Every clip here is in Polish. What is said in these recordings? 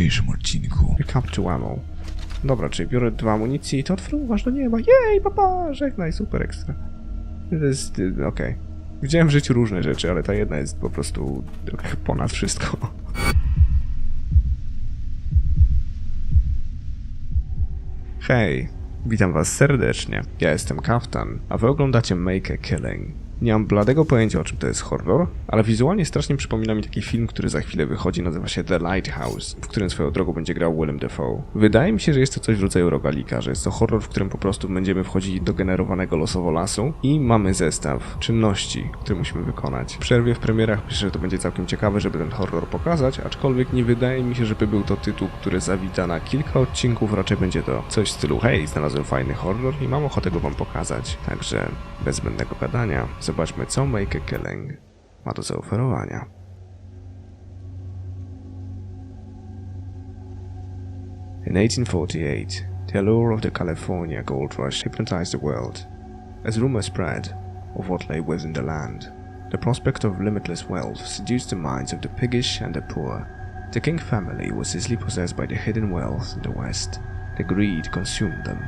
dzisiejszym odcinku. Ammo. Dobra, czyli biorę dwa amunicji i to otworzyłaś do nieba. Jej, papa, żegnaj, super ekstra. To jest, y, okej. Widziałem w życiu różne rzeczy, ale ta jedna jest po prostu ponad wszystko. Hej, witam was serdecznie. Ja jestem Kaftan, a wy oglądacie Make a Killing. Nie mam bladego pojęcia o czym to jest horror, ale wizualnie strasznie przypomina mi taki film, który za chwilę wychodzi, nazywa się The Lighthouse, w którym swoją drogą będzie grał Willem Dafoe. Wydaje mi się, że jest to coś w rodzaju rogalika, że jest to horror, w którym po prostu będziemy wchodzić do generowanego losowo lasu i mamy zestaw czynności, które musimy wykonać. W przerwie w premierach myślę, że to będzie całkiem ciekawe, żeby ten horror pokazać, aczkolwiek nie wydaje mi się, żeby był to tytuł, który zawita na kilka odcinków, raczej będzie to coś w stylu hej, znalazłem fajny horror i mam ochotę go wam pokazać. Także bez zbędnego gadania, zobaczmy co Make Killing ma do zaoferowania. In 1848, the allure of the California gold rush hypnotized the world. As rumors spread of what lay within the land, the prospect of limitless wealth seduced the minds of the piggish and the poor. The King family was easily possessed by the hidden wealth in the West. The greed consumed them.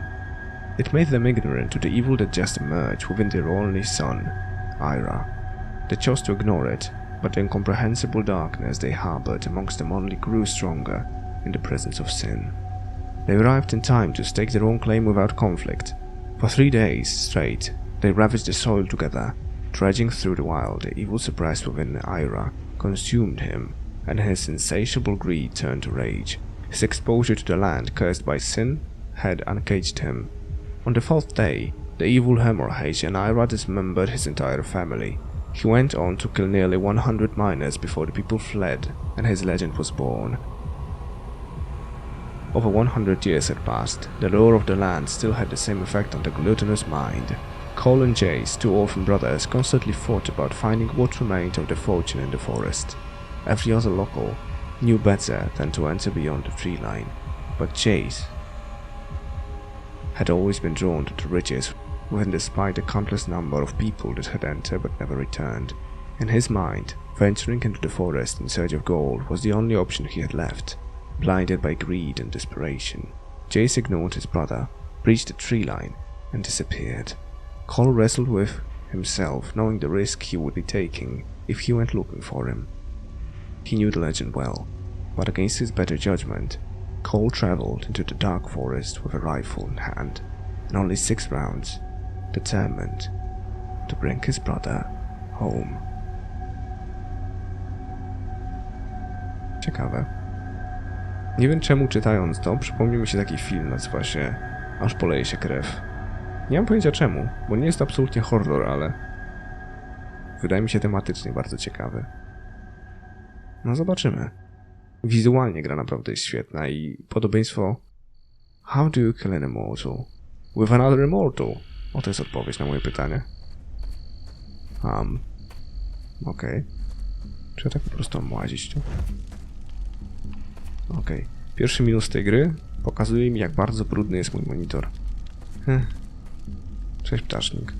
It made them ignorant to the evil that just emerged within their only son, Ira. They chose to ignore it, but the incomprehensible darkness they harbored amongst them only grew stronger in the presence of sin. They arrived in time to stake their own claim without conflict. For three days straight, they ravaged the soil together, trudging through the wild. The evil suppressed within Ira consumed him, and his insatiable greed turned to rage. His exposure to the land cursed by sin had uncaged him. On the fourth day, the evil hemorrhage and Ira dismembered his entire family. He went on to kill nearly 100 miners before the people fled, and his legend was born. Over 100 years had passed, the lure of the land still had the same effect on the gluttonous mind. Cole and Jace, two orphan brothers, constantly fought about finding what remained of their fortune in the forest. Every other local knew better than to enter beyond the tree line, but Jace had always been drawn to the riches when despite the countless number of people that had entered but never returned. In his mind, venturing into the forest in search of gold was the only option he had left. Blinded by greed and desperation, Jace ignored his brother, breached the tree line, and disappeared. Cole wrestled with himself, knowing the risk he would be taking if he went looking for him. He knew the legend well, but against his better judgment, Cole traveled into the dark forest with a rifle in hand, and only six rounds, determined to bring his brother home. Ciekawe. Nie wiem czemu czytając to, przypomniał mi się taki film, nazywa się Aż poleje się krew. Nie mam pojęcia czemu, bo nie jest to absolutnie horror, ale wydaje mi się tematycznie bardzo ciekawy. No zobaczymy. Wizualnie gra naprawdę jest świetna i podobieństwo How do you kill an immortal? With another immortal? O, to jest odpowiedź na moje pytanie. Um, okej. Czy ja tak po prostu mam łazić tu? Okej. Pierwszy minus tej gry pokazuje mi, jak bardzo brudny jest mój monitor. Hm. Cześć, ptasznik.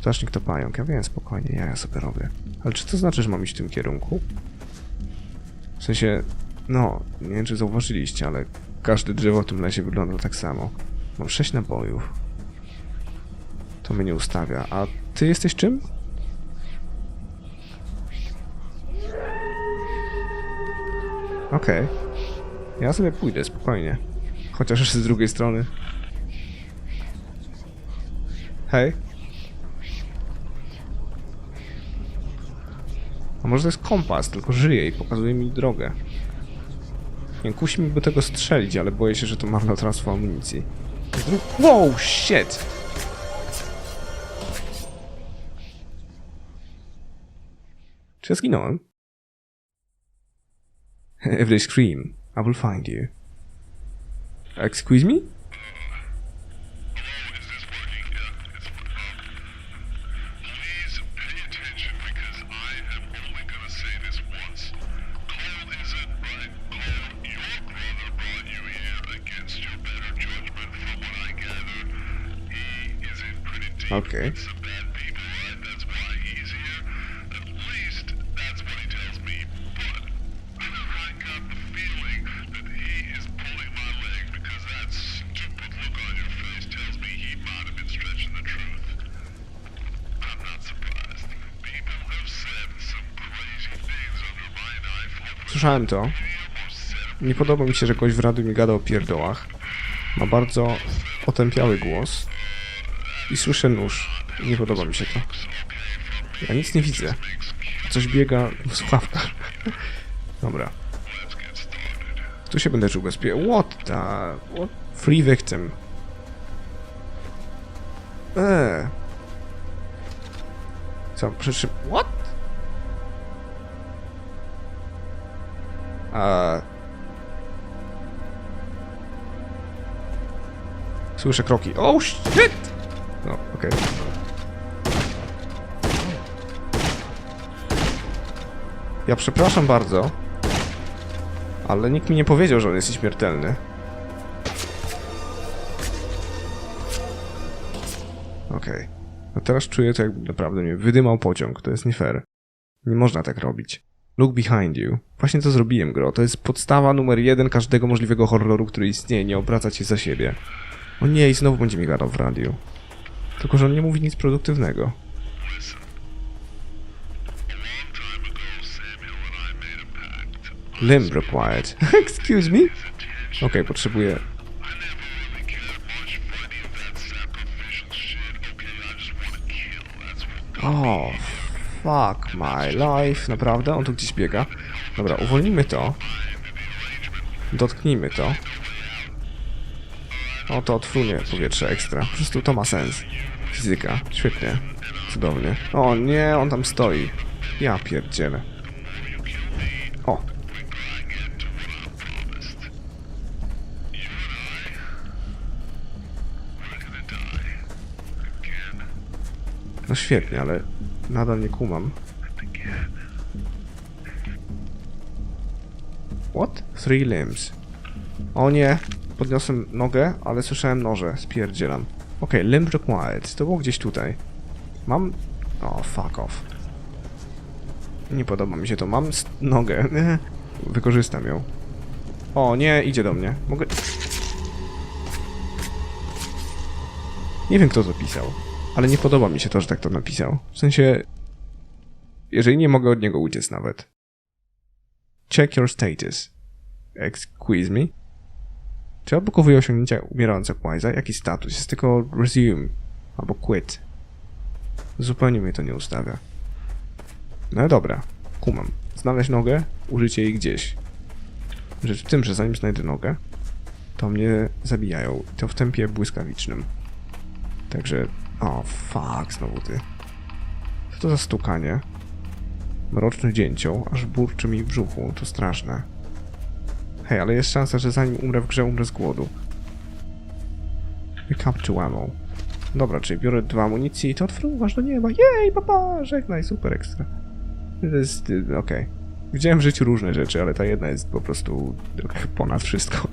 Ptasznik to pająk, ja wiem, spokojnie, ja, ja sobie robię. Ale czy to znaczy, że mam iść w tym kierunku? W sensie, no, nie wiem, czy zauważyliście, ale każde drzewo w tym lesie wygląda tak samo. Mam sześć nabojów. To mnie nie ustawia. A ty jesteś czym? Okej. Ja sobie pójdę, spokojnie. Chociaż z drugiej strony. Hej. A może to jest kompas, tylko żyje i pokazuje mi drogę. Nie, kusi mi by tego strzelić, ale boję się, że to marnotrawstwo amunicji. Wow, shit! Czy ja zginąłem? If they scream, I will find you. Excuse me? Please słyszałem to. Nie podoba mi się, że ktoś w radiu mi gada o pierdołach. Ma bardzo otępiały głos. I słyszę nóż. Nie podoba mi się to. Ja nic nie widzę. Coś biega w słuchawkach. Dobra. Tu się będę czuł bezpiecznie. What the... What? Free victim. Eee. Co? Przecież... What? A... Słyszę kroki. Oh shit! No, okej. Ja przepraszam bardzo, ale nikt mi nie powiedział, że on jest śmiertelny. Okej. No teraz czuję to, jakby naprawdę mnie wydymał pociąg. To jest nie fair. Nie można tak robić. Look behind you. Właśnie to zrobiłem, gro. To jest podstawa numer jeden każdego możliwego horroru, który istnieje. Nie obracać się za siebie. O nie, i znowu będzie mi gadał w radiu. Tylko, że on nie mówi nic produktywnego. Limb required. Excuse me? Okej, potrzebuję... O, fuck my life. Naprawdę? On tu gdzieś biega? Dobra, uwolnijmy to. Dotknijmy to. O, to odfrunie powietrze ekstra. Po prostu to ma sens. Fizyka. Świetnie. Cudownie. O nie, on tam stoi. Ja pierdzielę. O. No świetnie, ale nadal nie kumam. What? Three limbs. O nie, podniosłem nogę, ale słyszałem noże. Spierdzielam. Okej, limb required. To było gdzieś tutaj. Mam... O, fuck off. Nie podoba mi się to. Mam nogę. Wykorzystam ją. O, nie, idzie do mnie. Mogę... Nie wiem, kto to pisał, ale nie podoba mi się to, że tak to napisał. W sensie... Jeżeli nie mogę od niego uciec nawet. Check your status. Excuse me? Czy odblokowuje osiągnięcia umierającego Wise'a? Jaki status? Jest tylko resume albo quit. Zupełnie mnie to nie ustawia. No dobra, kumam. Znaleźć nogę, użycie jej gdzieś. Rzecz w tym, że zanim znajdę nogę, to mnie zabijają. I to w tempie błyskawicznym. Także... O, fuck, znowu ty. Co to za stukanie? Mroczny dzięcioł, aż burczy mi w brzuchu. To straszne. Hej, ale jest szansa, że zanim umrę w grze, umrę z głodu. To ammo. Dobra, czyli biorę dwa amunicji i to odfruwasz do nieba. Jej, papa, żegnaj, super ekstra. To jest, y, okej. Widziałem w życiu różne rzeczy, ale ta jedna jest po prostu ponad wszystko.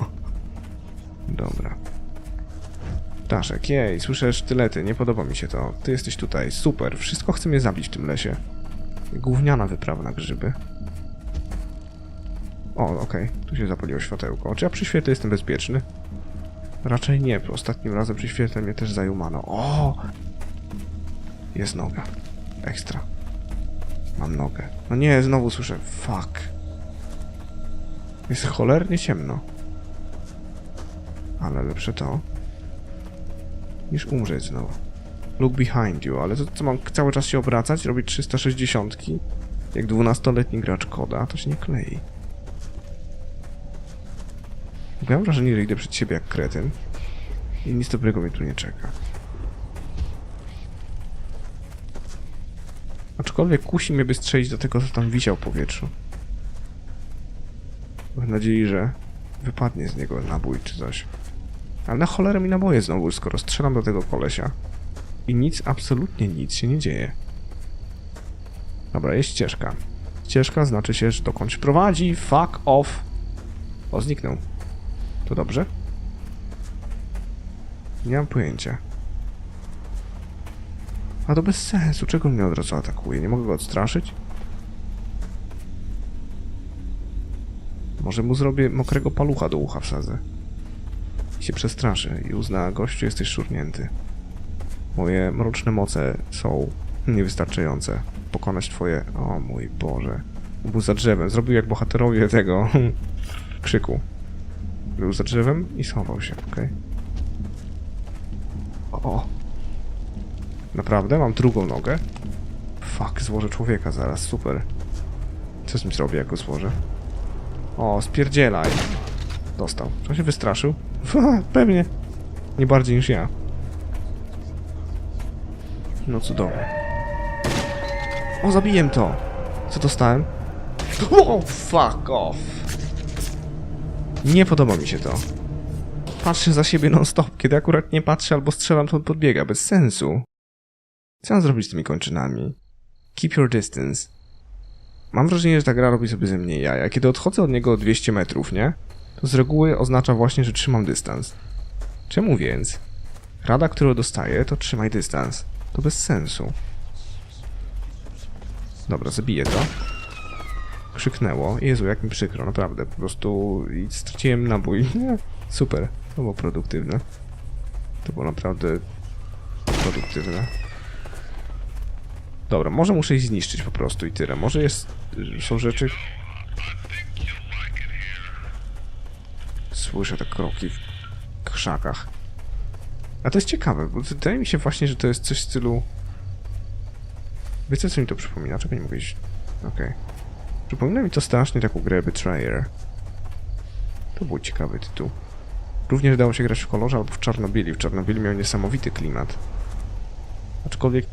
Dobra. Ptaszek, jej, słyszę sztylety, nie podoba mi się to. Ty jesteś tutaj, super, wszystko chce mnie zabić w tym lesie. Gówniana wyprawa na grzyby. O, okej, tu się zapaliło światełko. Czy ja przy świetle jestem bezpieczny? Raczej nie, ostatnim razem przy świetle mnie też zajumano. O! Jest noga. Ekstra. Mam nogę. No nie, znowu słyszę. Fuck. Jest cholernie ciemno. Ale lepsze to, niż umrzeć znowu. Look behind you, ale to co mam cały czas się obracać, robić 360? Jak 12-letni gracz koda, to się nie klei. Mam wrażenie, że idę przed siebie jak kretyn i nic dobrego mnie tu nie czeka. Aczkolwiek kusi mnie by strzelić do tego, co tam wisiał w powietrzu. Mam nadzieję, że wypadnie z niego nabój czy coś. Ale na cholerę mi naboje znowu, skoro strzelam do tego kolesia. I nic, absolutnie nic się nie dzieje. Dobra, jest ścieżka. Ścieżka znaczy się, że dokądś prowadzi. Fuck off. O, zniknął. To dobrze? Nie mam pojęcia. A to bez sensu. Czego mnie od razu atakuje? Nie mogę go odstraszyć? Może mu zrobię mokrego palucha do ucha wsadzę. Się przestraszy i uzna, gościu, jesteś szurnięty. Moje mroczne moce są niewystarczające. Pokonać twoje... O mój Boże. Był za drzewem. Zrobił jak bohaterowie tego krzyku. Był za drzewem i schował się, okej. O! Naprawdę? Mam drugą nogę? Fuck, złożę człowieka zaraz, super. Co z nim zrobię, jak go złożę? O, spierdzielaj. Dostał. Czy się wystraszył? Pewnie. Nie bardziej niż ja. No cudownie. O, zabiję to! Co dostałem? O, fuck off! Nie podoba mi się to. Patrzę za siebie non-stop. Kiedy akurat nie patrzę albo strzelam, to on podbiega. Bez sensu. Co mam zrobić z tymi kończynami? Keep your distance. Mam wrażenie, że ta gra robi sobie ze mnie jaja. Kiedy odchodzę od niego o 200 metrów, nie? Z reguły oznacza właśnie, że trzymam dystans. Czemu więc? Rada, którą dostaję, to trzymaj dystans. To bez sensu. Dobra, zabiję to. Krzyknęło. Jezu, jak mi przykro, naprawdę. Po prostu straciłem nabój. Nie, super. To było produktywne. To było naprawdę produktywne. Dobra, może muszę ich zniszczyć po prostu i tyle. Może jest... są rzeczy... Słyszę te kroki w krzakach. A to jest ciekawe, bo wydaje mi się właśnie, że to jest coś w stylu... Wiecie, co mi to przypomina? Czego nie mogę iść? Okej. Przypomina mi to strasznie taką grę Betrayer. To był ciekawy tytuł. Również dało się grać w kolorze albo w Czarnobyli. W Czarnobyli miał niesamowity klimat. Aczkolwiek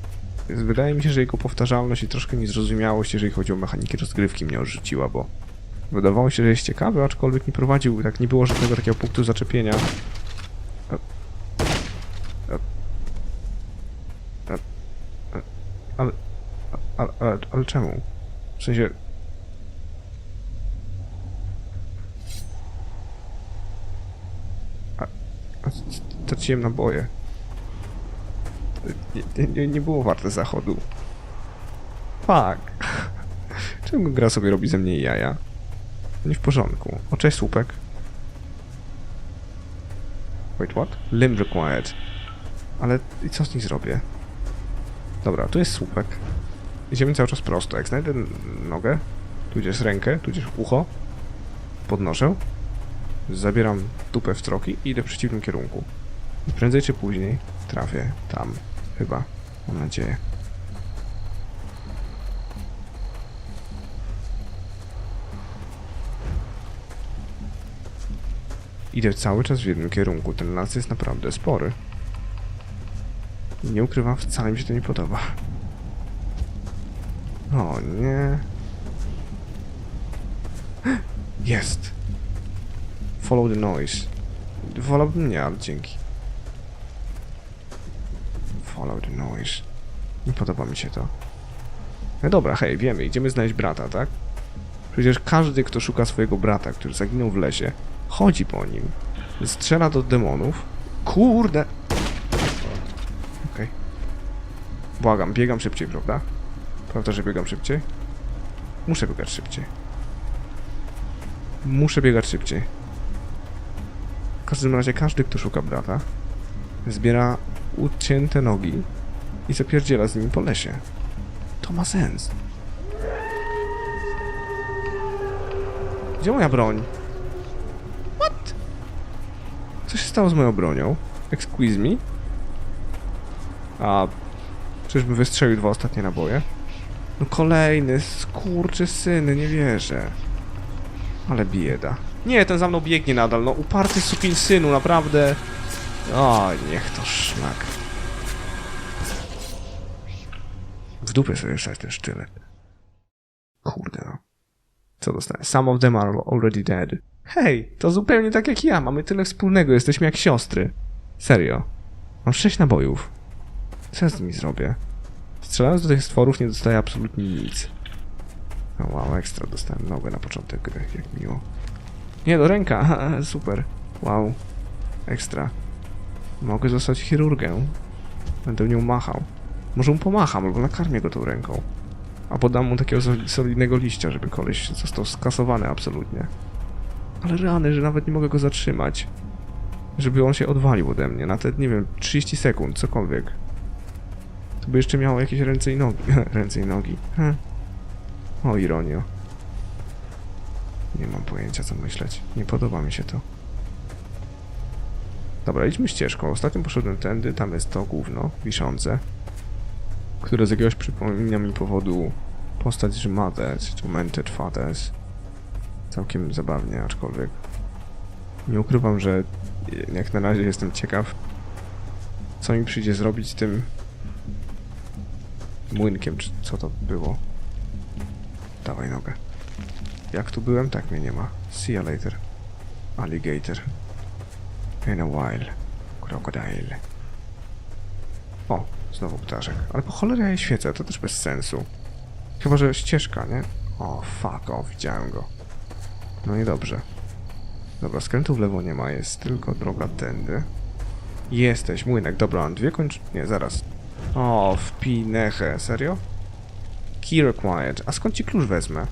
wydaje mi się, że jego powtarzalność i troszkę niezrozumiałość, jeżeli chodzi o mechaniki rozgrywki mnie odrzuciła, bo wydawało się, że jest ciekawy, aczkolwiek nie prowadził, tak nie było żadnego takiego punktu zaczepienia. E, e, e, Ale, ale, ale, ale czemu? W sensie... A, a straciłem naboje. Nie, nie, nie było warte zachodu. Fuck. Czemu gra sobie robi ze mnie jaja? Nie w porządku. O, cześć słupek. Wait, what? Limb required. Ale i co z nich zrobię? Dobra, tu jest słupek. Idziemy cały czas prosto. Jak znajdę nogę, tudzież rękę, tudzież ucho, podnoszę, zabieram dupę w troki i idę w przeciwnym kierunku. Prędzej czy później trafię tam. Chyba. Mam nadzieję. Idę cały czas w jednym kierunku. Ten las jest naprawdę spory. Nie ukrywam, wcale mi się to nie podoba. O nie. Jest. Follow the noise. Wolałbym nie, ale dzięki. Follow the noise. Nie podoba mi się to. No dobra, hej, wiemy, idziemy znaleźć brata, tak? Przecież każdy, kto szuka swojego brata, który zaginął w lesie, chodzi po nim, strzela do demonów. Kurde! Okej. Błagam, biegam szybciej, prawda? Prawda, że biegam szybciej? Muszę biegać szybciej. Muszę biegać szybciej. W każdym razie każdy, kto szuka brata, zbiera ucięte nogi i zapierdziela z nimi po lesie. To ma sens. Gdzie moja broń? Co się stało z moją bronią? Excuse me? A... Czyżby wystrzelił dwa ostatnie naboje? No kolejny, skurczy syny, nie wierzę. Ale bieda. Nie, ten za mną biegnie nadal, no uparty sukin synu, naprawdę. O, niech to szlak. W dupę sobie wstać ten sztylet. Kurde no. Co dostałem? Some of them are already dead. Hej, to zupełnie tak jak ja, mamy tyle wspólnego, jesteśmy jak siostry. Serio. Mam sześć nabojów. Co ja z nimi zrobię? Strzelając do tych stworów nie dostaję absolutnie nic. O wow, ekstra dostałem nogę na początek gry, jak miło. Nie, do ręka, super. Wow, ekstra. Mogę zostać chirurgiem. Będę nią machał. Może mu pomacham, albo nakarmię go tą ręką. A podam mu takiego sol- solidnego liścia, żeby koleś został skasowany absolutnie. Ale rany, że nawet nie mogę go zatrzymać. Żeby on się odwalił ode mnie na te, nie wiem, 30 sekund, cokolwiek. To by jeszcze miało jakieś ręce i nogi. ręce i nogi. Hm. O, ironio. Nie mam pojęcia co myśleć. Nie podoba mi się to. Dobra, idźmy ścieżką. Ostatnio poszedłem tędy, tam jest to gówno wiszące, które z jakiegoś przypomina mi powodu postać z Mothers, czy Mented Fathers. Całkiem zabawnie, aczkolwiek nie ukrywam, że jak na razie jestem ciekaw, co mi przyjdzie zrobić z tym młynkiem, czy co to było. Dawaj nogę. Jak tu byłem, tak mnie nie ma. See you later. Alligator. In a while. Crocodile. Znowu ptaszek. Ale po cholerę ja je świecę, to też bez sensu. Chyba, że ścieżka, nie? O, fuck, o, widziałem go. No i dobrze. Dobra, skrętu w lewo nie ma, jest tylko droga tędy. Jesteś, młynek, dobra, mam dwie kończ... Nie, zaraz. O, w pinechę, serio? Key required. A skąd ci klucz wezmę?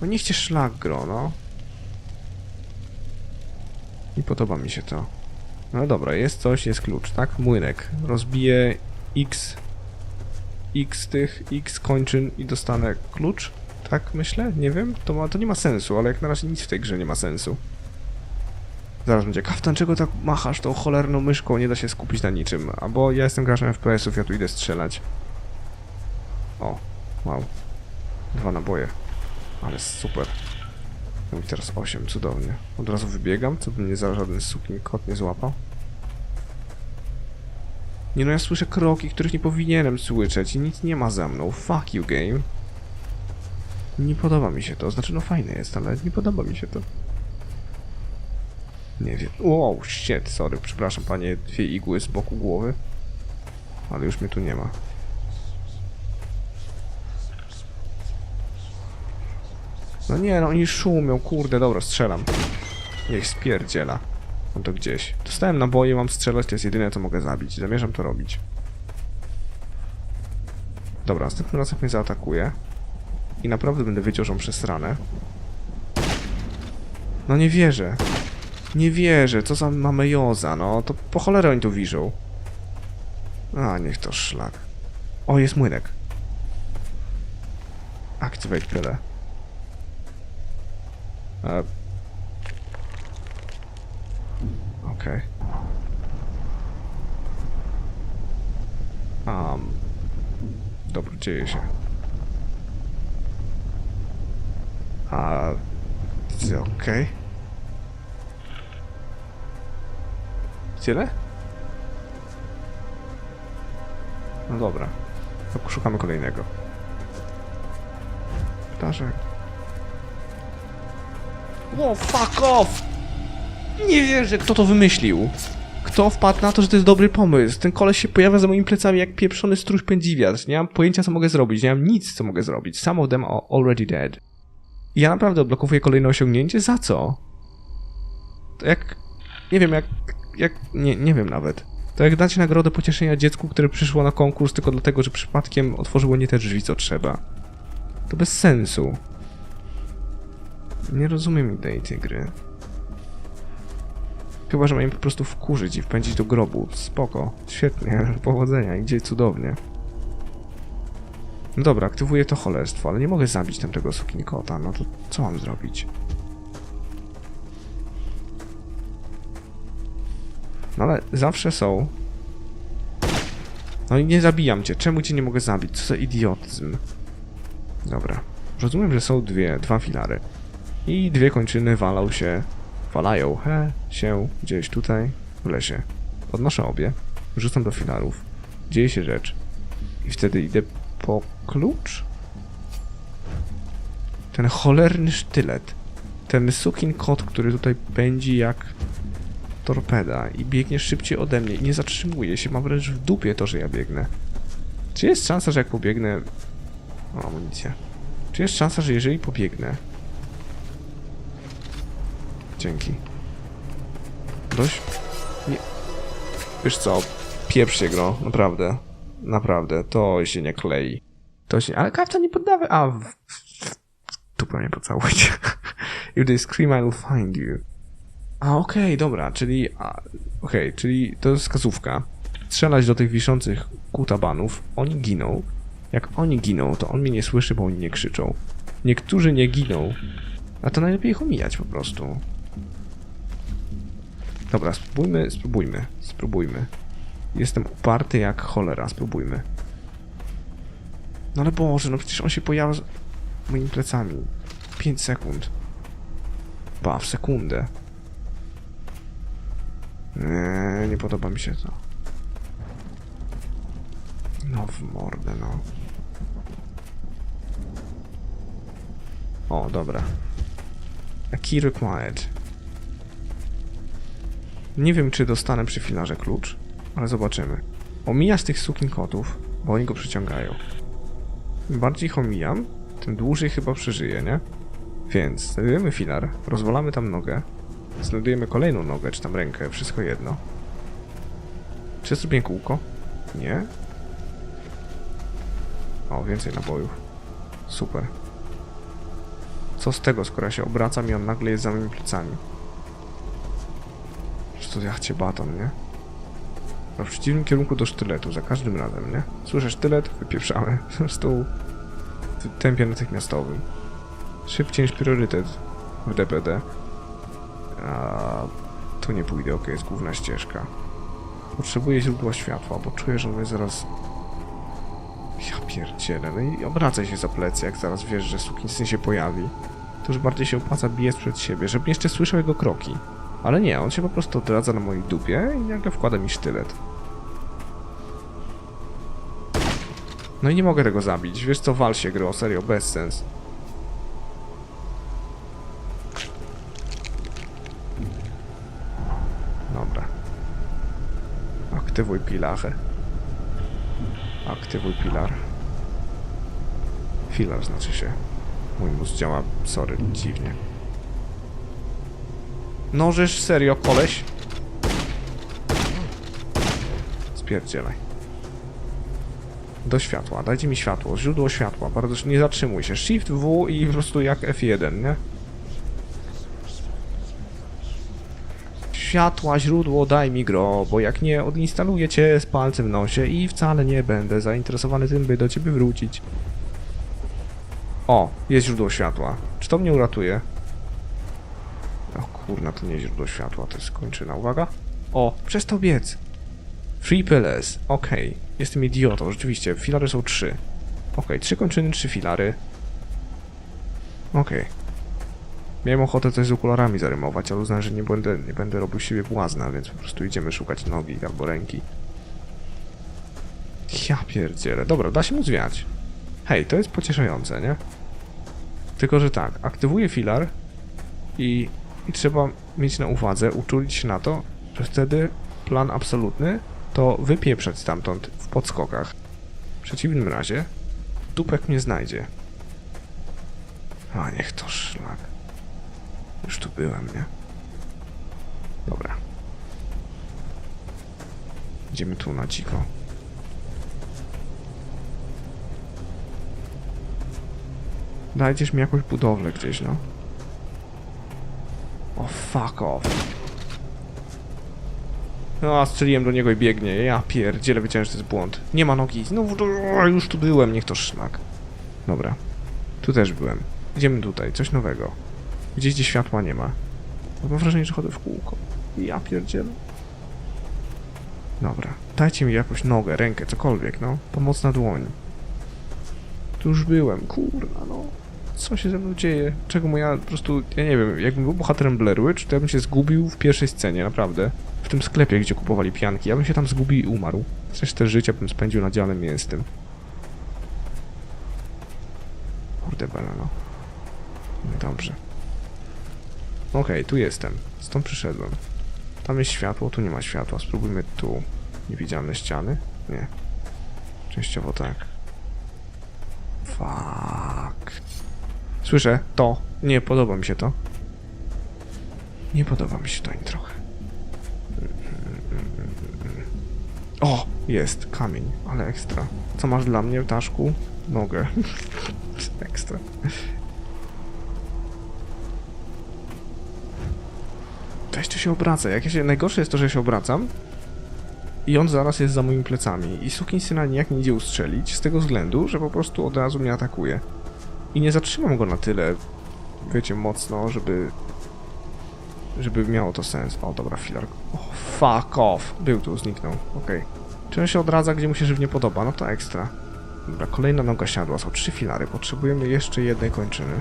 No niech cię szlak gro, no. Nie podoba mi się to. No dobra, jest coś, jest klucz, tak? Młynek. Rozbiję x... x tych, x kończyn i dostanę klucz? Tak myślę? Nie wiem. To, ma, to nie ma sensu, ale jak na razie nic w tej grze nie ma sensu. Zaraz będzie, kaftan, czego tak machasz tą cholerną myszką? Nie da się skupić na niczym. Albo ja jestem graczem FPS-ów, ja tu idę strzelać. O, wow. Dwa naboje. Ale super. No i teraz 8, cudownie. Od razu wybiegam, co by mnie za żaden sukin kot nie złapał. Nie no, ja słyszę kroki, których nie powinienem słyszeć i nic nie ma za mną. Fuck you, game. Nie podoba mi się to. Znaczy, no fajne jest, ale nie podoba mi się to. Nie wiem. Wow, shit, sorry, przepraszam panie, dwie igły z boku głowy. Ale już mnie tu nie ma. No nie, no oni szumią, kurde, dobra, strzelam. Niech spierdziela. On to gdzieś. Dostałem naboje, mam strzelać, to jest jedyne, co mogę zabić. Zamierzam to robić. Dobra, następnym razem mnie zaatakuje. I naprawdę będę wiedział, że przesranę. No nie wierzę. Nie wierzę, co za mamejoza, no. To po cholerę oni tu wiżą. A, niech to szlak. O, jest młynek. Activate tyle. E... Okej. Um. Dobra, dzieje się. A... Okej. Okay. Tyle? No dobra. Szukamy kolejnego. Ptaszek. O, fuck off! Nie wierzę, kto to wymyślił. Kto wpadł na to, że to jest dobry pomysł? Ten koleś się pojawia za moimi plecami jak pieprzony stróż pędziwiarz. Nie mam pojęcia, co mogę zrobić. Nie mam nic, co mogę zrobić. Some of them are already dead. I ja naprawdę odblokowuję kolejne osiągnięcie? Za co? To jak... Nie wiem, jak... jak... Nie, nie wiem nawet. To jak dać nagrodę pocieszenia dziecku, które przyszło na konkurs tylko dlatego, że przypadkiem otworzyło nie te drzwi, co trzeba. To bez sensu. Nie rozumiem idei tej gry. Chyba, że mają po prostu wkurzyć i wpędzić do grobu. Spoko. Świetnie. Powodzenia. Idzie cudownie. No dobra, aktywuję to cholerstwo, ale nie mogę zabić tamtego sukinkota. No to co mam zrobić? No ale zawsze są. No i nie zabijam cię. Czemu cię nie mogę zabić? Co za idiotyzm. Dobra. Rozumiem, że są dwie, dwa filary. I dwie kończyny walą się, walają he, się gdzieś tutaj w lesie. Podnoszę obie, wrzucam do filarów, dzieje się rzecz i wtedy idę po klucz? Ten cholerny sztylet, ten sukin kot, który tutaj pędzi jak torpeda i biegnie szybciej ode mnie i nie zatrzymuje się, ma wręcz w dupie to, że ja biegnę. Czy jest szansa, że jak pobiegnę... O, amunicja. Czy jest szansa, że jeżeli pobiegnę, Dzięki. Dość? Nie. Wiesz co? Pieprz się gro, naprawdę. Naprawdę, to się nie klei. To się... Ale kawta nie poddawaj... A... w- Tupę mnie pocałujcie. If they scream, I will find you. A, okej, dobra, czyli... Okej, czyli to jest wskazówka. Strzelać do tych wiszących kutabanów. Oni giną. Jak oni giną, to on mnie nie słyszy, bo oni nie krzyczą. Niektórzy nie giną, A to najlepiej ich omijać po prostu. Dobra, spróbujmy, spróbujmy, spróbujmy. Jestem uparty jak cholera, spróbujmy. No ale Boże, no przecież on się pojawia z moimi plecami. 5 sekund. Ba, w sekundę. Nie, nie podoba mi się to. No w mordę, no. O, dobra. A key required. Nie wiem, czy dostanę przy filarze klucz, ale zobaczymy. Omijasz tych sukin kotów, bo oni go przyciągają. Im bardziej ich omijam, tym dłużej chyba przeżyję, nie? Więc znajdujemy filar, rozwalamy tam nogę, znajdujemy kolejną nogę, czy tam rękę, wszystko jedno. Czy zrobię kółko? Nie? O, więcej nabojów. Super. Co z tego, skoro ja się obracam i on nagle jest za moimi plecami? To jachcie baton, nie? No w przeciwnym kierunku do sztyletu, za każdym razem, nie? Słyszę sztylet, wypieprzamy. Po prostu w tempie natychmiastowym. Szybciej niż priorytet w DPD. A tu nie pójdę, ok, jest główna ścieżka. Potrzebuję źródła światła, bo czuję, że mówię zaraz... Ja pierdzielę, no i obracaj się za plecy, jak zaraz wiesz, że sukinsyn się pojawi. To już bardziej się opłaca biec przed siebie, żebym jeszcze słyszał jego kroki. Ale nie, on się po prostu odradza na mojej dupie i nagle wkłada mi sztylet. No i nie mogę tego zabić. Wiesz co, wal się gro, serio, bez sens. Dobra. Aktywuj pilarę. Aktywuj pilar. Filar znaczy się. Mój mózg działa, sorry, dziwnie. Nożysz, serio, koleś? Spierdzielaj. Do światła, dajcie mi światło, źródło światła, bardzo nie zatrzymuj się. Shift W i po prostu jak F1, nie? Światła, źródło, daj mi gro, bo jak nie, odinstaluję cię z palcem w nosie i wcale nie będę zainteresowany tym, by do ciebie wrócić. O, jest źródło światła. Czy to mnie uratuje? Kurna, to nie źródło światła, to jest kończyna. Uwaga. O, przestał biec. Free pillars. Okej. Jestem idiotą, rzeczywiście. Filary są trzy. Okej, trzy kończyny, trzy filary. Okej. Miałem ochotę coś z okularami zarymować, ale uznałem, że nie będę, nie będę robił siebie błazna, więc po prostu idziemy szukać nogi albo ręki. Ja pierdzielę. Dobra, da się mu zwiać. Hej, to jest pocieszające, nie? Tylko, że tak, aktywuję filar i, i trzeba mieć na uwadze, uczulić się na to, że wtedy plan absolutny to wypieprzać stamtąd w podskokach. W przeciwnym razie dupek mnie znajdzie. A niech to szlak. Już tu byłem, nie? Dobra. Idziemy tu na dziko. Dajdziesz mi jakąś budowlę gdzieś, no. O, fuck off. No, a strzeliłem do niego i biegnie. Ja pierdzielę, wiedziałem, że to jest błąd. Nie ma nogi. Znowu, już tu byłem, niech to szlak. Dobra. Tu też byłem. Idziemy tutaj, coś nowego. Gdzieś, gdzie światła nie ma. Bo Mam wrażenie, że chodzę w kółko. Ja pierdzielę. Dobra. Dajcie mi jakąś nogę, rękę, cokolwiek, no. Pomocna dłoń. Tu już byłem, kurna, no. Co się ze mną dzieje? Czego moja po prostu, ja nie wiem, jakbym był bohaterem Blair Witch, to ja bym się zgubił w pierwszej scenie, naprawdę. W tym sklepie, gdzie kupowali pianki. Ja bym się tam zgubił i umarł. Resztę życia bym spędził na dziale mięsnym. Kurde bela, no. Dobrze. Okej, tu jestem. Stąd przyszedłem. Tam jest światło, tu nie ma światła. Spróbujmy tu. Niewidzialne ściany? Nie. Częściowo tak. Fuck. Słyszę to. Nie podoba mi się to. Nie podoba mi się to ani trochę. O! Jest kamień, ale ekstra. Co masz dla mnie, ptaszku? Nogę. ekstra. Cześć, tu się obraca. Jak ja się... Najgorsze jest to, że się obracam i on zaraz jest za moimi plecami. I sukinsyna nijak nie idzie ustrzelić z tego względu, że po prostu od razu mnie atakuje. I nie zatrzymam go na tyle, wiecie, mocno, żeby żeby miało to sens. O, dobra, filar. O, fuck off. Był tu, zniknął. Okej. Czy on się odradza, gdzie mu się żywnie podoba? No to ekstra. Dobra, kolejna noga siadła. Są trzy filary. Potrzebujemy jeszcze jednej kończyny.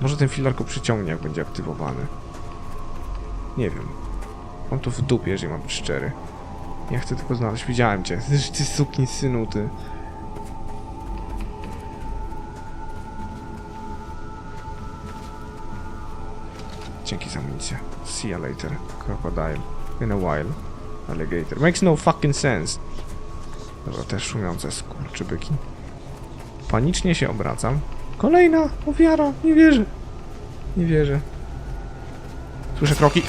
Może ten filar go przyciągnie, jak będzie aktywowany. Nie wiem. Mam to w dupie, jeżeli mam być szczery. Ja chcę tylko znaleźć. Widziałem cię. Ty, ty sukin synu, ty. Dzięki za amunicję. See you later, crocodile. In a while. Alligator. Makes no fucking sense. Dobra, te szumiące skurczybyki. Panicznie się obracam. Kolejna ofiara. Nie wierzę. Nie wierzę. Słyszę kroki.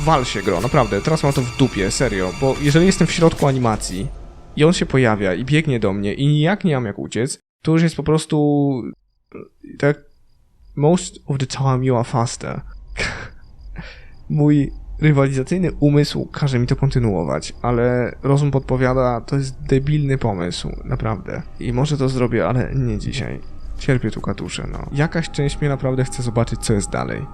Wal się gro, naprawdę. Teraz mam to w dupie, serio. Bo jeżeli jestem w środku animacji i on się pojawia i biegnie do mnie i nijak nie mam jak uciec, to już jest po prostu... Tak most of the time you are faster. Mój rywalizacyjny umysł każe mi to kontynuować, ale rozum podpowiada, to jest debilny pomysł, naprawdę. I może to zrobię, ale nie dzisiaj. Cierpię tu katusze, no. Jakaś część mnie naprawdę chce zobaczyć, co jest dalej.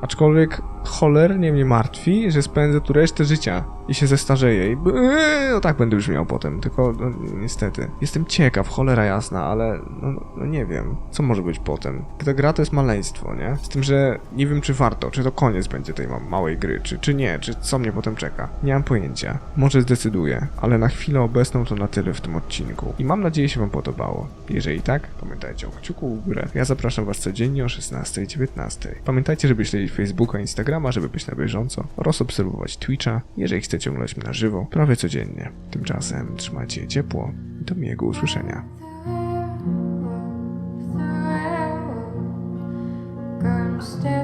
Aczkolwiek cholernie mnie martwi, że spędzę tu resztę życia i się zestarzeję i eee, no tak będę już miał potem, tylko no, niestety. Jestem ciekaw, cholera jasna, ale no, no nie wiem, co może być potem. Ta gra to jest maleństwo, nie? Z tym, że nie wiem czy warto, czy to koniec będzie tej ma- małej gry, czy, czy nie, czy co mnie potem czeka. Nie mam pojęcia. Może zdecyduję, ale na chwilę obecną to na tyle w tym odcinku. I mam nadzieję się wam podobało. Jeżeli tak, pamiętajcie o kciuku w górę. Ja zapraszam was codziennie o 16 i 19. Pamiętajcie, żeby śledzić Facebooka, Instagrama, żeby być na bieżąco oraz obserwować Twitcha, jeżeli chcecie oglądać mnie na żywo, prawie codziennie. Tymczasem trzymajcie ciepło i do miłego usłyszenia. Step